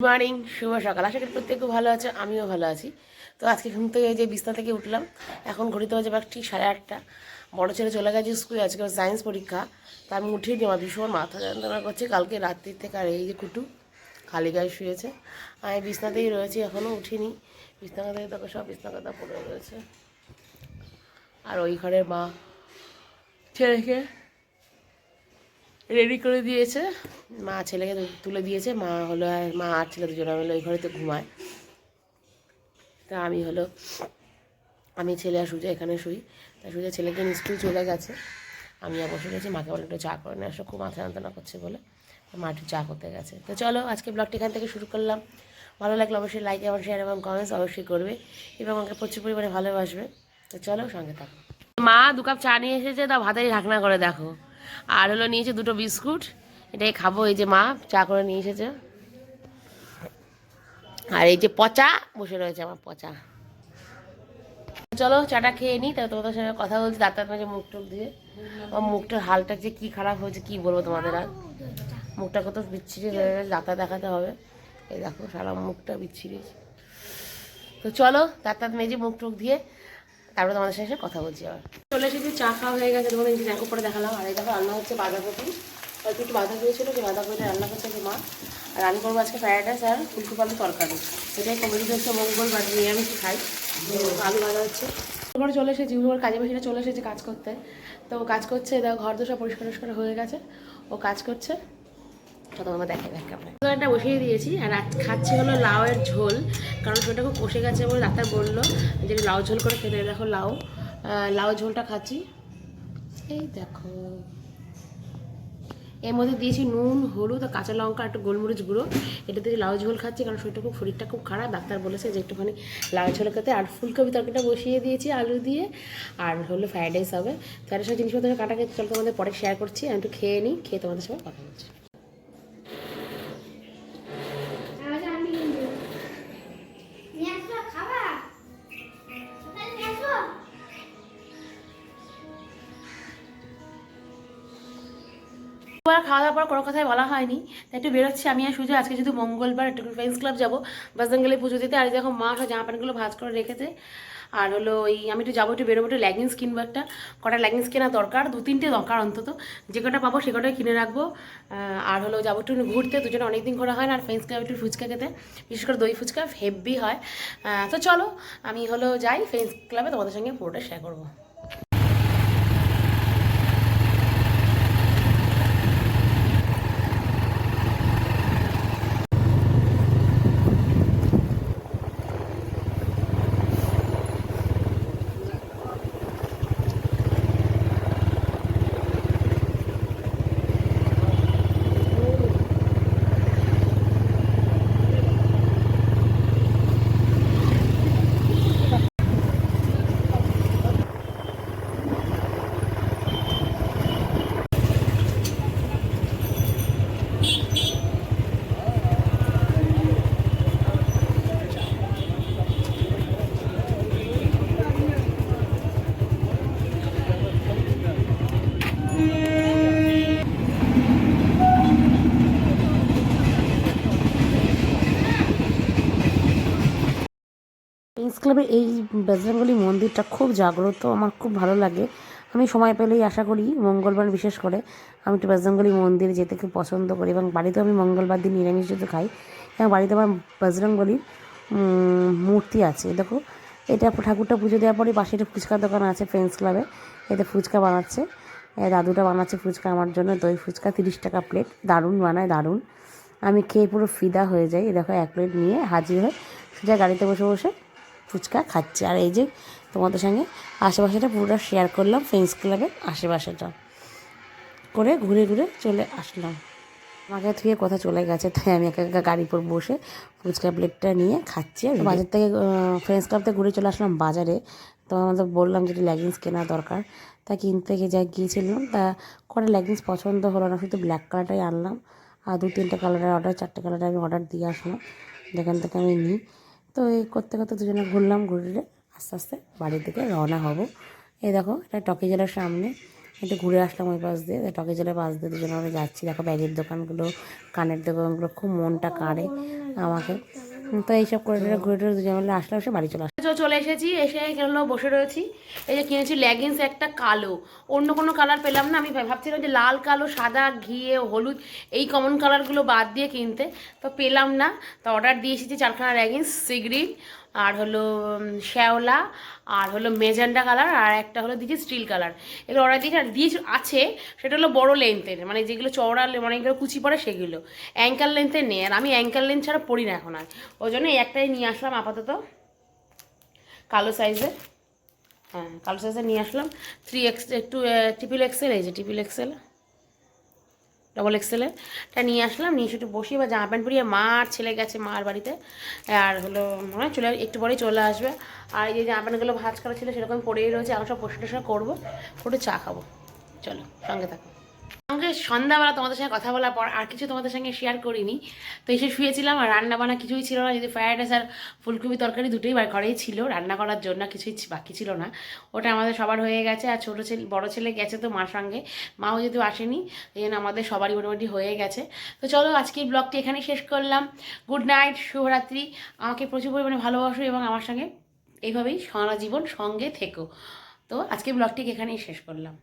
Good morning শুভ সকাল। আশা করি প্রত্যেকে ভালো আছে, আমিও ভালো আছি। তো আজকে ঘুম থেকে যে বিছনা থেকে উঠলাম, এখন ঘড়িতে বাজে প্রায় ঠিক সাড়ে আটটা। বড়ো ছেলে চলে গেছে স্কুলে, আজকে সায়েন্স পরীক্ষা। তা আমি উঠিয়ে দিই আমার ভীষণ মাথা যন্ত্রণা করছে। কালকে রাত্রির থেকে আর এই যে কুটু, খালি গায়ে শুয়েছে। আমি বিছনাতেই রয়েছি এখনও উঠিনি। বিছনা থেকে তখন সব বিছনা কথা পড়ে রয়েছে। আর ওই ঘরের মা, ছেলেকে রেডি করে দিয়েছে। মা ছেলেকে তুলে দিয়েছে। মা হলো মা আর ছেলে দুজনে মিলে ওই ঘরেতে ঘুমায়। তা আমি হলো, আমি ছেলে আর সুজা এখানে শুই। তা সুজা ছেলেকে স্কুল চলে গেছে। আমি আর বসে গেছি মাকে বলে একটু চা করে নিয়ে আসো। খুব মাথা যন্ত্রণা করছে বলে মা একটু চা করতে গেছে। তো চলো, আজকে ব্লগটি এখান থেকে শুরু করলাম। ভালো লাগলে অবশ্যই লাইক এবং শেয়ার এবং কমেন্টস অবশ্যই করবে এবং আমাকে প্রচুর পরিমাণে ভালোবাসবে। তো চলো সঙ্গে থাকো। মা দু কাপ চা নিয়ে এসেছে, তা ভাতের ঢাকনা করে দেখো। আর হলো নিয়েছে দুটো বিস্কুট। এটাই খাব, এই যে মা চা করে নিয়ে এসেছে। আর এই যে পচা, বসে রয়েছে আমার পচা। চলো চাটা খেয়ে নিই তাহলে তোমাদের সঙ্গে কথা বলছি দাঁত মাঝে মুখ টুক দিয়ে। আমার মুখটার হালটা যে কী খারাপ হয়েছে, কী বলব তোমাদের আর? মুখটা কত বিচ্ছিরি হয়ে ডাক্তার দেখাতে হবে। এই দেখো, সারা মুখটা বিচ্ছিরি তো চলো দাঁত মেজে মুখ টুক দিয়ে তারপরে তোমাদের সাথে কথা বলছি আবার। চলে এসেছি, চা খাওয়া হয়ে গেছে তোমাদের দেখো পরে দেখালাম। আর এই দেখো, রান্না হচ্ছে বাঁধাকপি। অল্প একটু বাঁধা ছিল সেই বাঁধাকপিটা রান্না করছে যে মা। আর রান্না করব আজকে ফ্রাইড রাইস আর ফুলকপি আলু তরকারি। এটাই কমিটি হচ্ছে মঙ্গলবার নিরামিষ খাই। আলু ভাজা হচ্ছে। ঘরে চলে এসেছি ওর কাজে বেশিটা চলে এসেছে কাজ করতে। তো কাজ করছে, দেখো, ঘর দোষা পরিষ্কার হয়ে গেছে। ও কাজ করছে। তো তোমাকে দেখাই ব্যাক ক্যামেরা একটা বসিয়ে দিয়েছি, আর খাচ্ছি হলো লাউয়ের ঝোল, কারণ সেটা খুব কষে গেছে বলে ডাক্তার বলল যে লাউ ঝোল করে খেতে দেখো লাউ লাউ ঝোলটা খাচ্ছি। এই দেখো। এর মধ্যে দিয়েছি নুন, হলুদ, আর কাঁচা লঙ্কা, একটু গোলমরিচ গুঁড়ো। এটা থেকে লাউ ঝোল খাচ্ছি, কারণ শরীরটা খুব শরীরটা খুব খারাপ। ডাক্তার বলেছে যে একটুখানি লাউ ঝোল খেতে, আর ফুলকপি তরকারিটা বসিয়ে দিয়েছি আলু দিয়ে, আর হলো ফ্রাইড রাইস হবে। ফ্রাইড রাইসের জিনিসপত্র কাটা খেতে চলো তোমাদের পরে শেয়ার করছি, আমি একটু খেয়ে নিই, খেয়ে তোমাদের সঙ্গে কথা বলছি। আর খাওয়া দাওয়ার পর কোনো কথাই বলা হয়নি। তাই একটু বেরোচ্ছি। আমি আর সুযোগ আজকে যেহেতু মঙ্গলবার একটু ফ্রেন্ডস ক্লাব যাব বাজদাঙ্গলে পুজো দিতে। আর দেখো মা সব জামা প্যান্টগুলো ভাজ করে রেখেছে। আর হলো ওই আমি একটু যাব, একটু বেরোবো, একটু লেগিংস কিনবো একটা। কটা লেগিংস কেনা দরকার? দু তিনটে দরকার অন্তত। যে কটা পাবো সে কটাই কিনে রাখব। আর হলো যাব একটু ঘুরতে। দুজনে অনেকদিন ঘোরা হয় না। আর ফ্রেন্ডস ক্লাব একটু ফুচকা খেতে। বিশেষ করে দই ফুচকা, হেভি হয়। তো চলো, আমি হলো যাই ফ্রেন্ডস ক্লাবে তোমাদের সঙ্গে পুরোটা শেয়ার করব। প্রিন্স ক্লাবের এই বজরঙ্গলি মন্দিরটা খুব জাগ্রত, আমার খুব ভালো লাগে। আমি সময় পেলেই আশা করি মঙ্গলবার বিশেষ করে আমি একটু বজরঙ্গলি মন্দিরে যেতে খুব পছন্দ করি এবং বাড়িতেও আমি মঙ্গলবার দিন নিরামিষ যেতে খাই। এবং বাড়িতে আমার বজরঙ্গলির মূর্তি আছে। দেখো, এটা ঠাকুরটা পুজো দেওয়ার পরে পাশে একটা ফুচকার দোকান আছে ফ্রেন্ডস ক্লাবে এতে ফুচকা বানাচ্ছে। দাদুটা বানাচ্ছে ফুচকা আমার জন্য। দই ফুচকা তিরিশ টাকা প্লেট দারুণ বানায়, দারুণ। আমি খেয়ে পুরো ফিদা হয়ে যাই। দেখো, এক প্লেট নিয়ে হাজির হয়ে সোজা গাড়িতে বসে বসে ফুচকা খাচ্ছে। আর এই যে তোমাদের সঙ্গে আশেপাশেটা পুরোটা শেয়ার করলাম ফ্রেন্ডস ক্লাবের আশেপাশেটা। করে ঘুরে ঘুরে চলে আসলাম। আমাকে থুয়ে কথা চলে গেছে, তাই আমি একা একা গাড়ির উপর বসে ফুচকা প্লেটটা নিয়ে খাচ্ছি। আর বাজার থেকে ফ্রেন্ডস ক্লাব থেকে ঘুরে চলে আসলাম বাজারে। তো আমাদের বললাম যে লেগিংস কেনা দরকার। তা কিনতে গিয়ে যা গিয়েছিলাম, তা কটা লেগিংস পছন্দ হলো না, শুধু ব্ল্যাক কালারটাই আনলাম। আর দু তিনটে কালারের অর্ডার চারটে কালারের আমি অর্ডার দিয়ে আসলাম। যেখান থেকে আমি নিই। তো এই করতে করতে দুজনে ঘুরলাম ঘুরে আস্তে আস্তে বাড়ির দিকে রওনা হব। এই দেখো, এটা টকি জেলার সামনে। একটু ঘুরে আসলাম ওই পাশ দিয়ে। টকে জলের পাশ দিয়ে দুজনে আমরা যাচ্ছি। দেখো ব্যাগের দোকানগুলো, কানের দোকানগুলো, খুব মনটা কাড়ে আমাকে। তো এইসব করে ঘুরে টুরে দুজন আসলাম সে বাড়ি চলে আসলাম। চলে এসেছি, এসে কেন বসে রয়েছি। এই যে কিনেছি লেগিংস একটা কালো। অন্য কোনো কালার পেলাম না, আমি ভাবছিলাম যে লাল, কালো, সাদা, ঘিয়ে, হলুদ, এই কমন কালারগুলো বাদ দিয়ে কিনতে। তো পেলাম না, তো অর্ডার দিয়ে এসেছি চারখানা লেগিংস সি গ্রিন আর হলো শ্যাওলা, আর হলো মেজেন্ডা কালার, আর একটা হলো দিয়েছি স্টিল কালার। এগুলো অর্ডার দিয়েছি আর দিয়েছি, আছে, সেটা হলো বড় লেন্থের মানে যেগুলো চওড়া মানে এগুলো কুচি পড়ে সেগুলো। অ্যাঙ্কাল লেন্থের নেই, আর আমি অ্যাঙ্কাল লেন্থ ছাড়া পড়ি না এখন আর। ওই জন্য একটাই নিয়ে আসলাম আপাতত। কালো সাইজের হ্যাঁ কালো সাইজের নিয়ে আসলাম। থ্রি এক্স একটু ট্রিপল এক্সেল এই যে ট্রিপল এক্সেল ডবল এক্সেলের এটা নিয়ে আসলাম, নিয়ে একটু বসি বা জামা প্যান্ট পরিয়ে মার ছেলে গেছে মার বাড়িতে। আর হলো, মনে চলে, একটু পরেই চলে আসবে। আর এই যে জামা প্যান্টগুলো ভাজ করা ছিল সেরকম পরেই রয়েছে আমি সব টোষা করব করে চা খাব। চলো, সঙ্গে থাকো। সঙ্গে সন্ধ্যাবেলা তোমাদের সঙ্গে কথা বলার পর আর কিছু তোমাদের সঙ্গে শেয়ার করিনি। তো এসে শুয়েছিলাম আর রান্না বান্না কিছুই ছিল না যদি ফ্রাইড রাইস আর ফুলকপি তরকারি দুটোই বার ঘরেই ছিল, রান্না করার জন্য কিছুই বাকি ছিল না। ওটা আমাদের সবার হয়ে গেছে আর ছোটো ছেলে, বড়ো ছেলে গেছে তো মার সঙ্গে, মাও যেহেতু আসেনি, এই জন্য আমাদের সবারই মোটামুটি হয়ে গেছে। তো চলো আজকের ব্লগটি এখানেই শেষ করলাম। গুড নাইট শুভরাত্রি। আমাকে প্রচুর পরিমাণে ভালোবাসো এবং আমার সঙ্গে এইভাবেই সারা জীবন সঙ্গে থেকো। তো আজকের ব্লগটি এখানেই শেষ করলাম।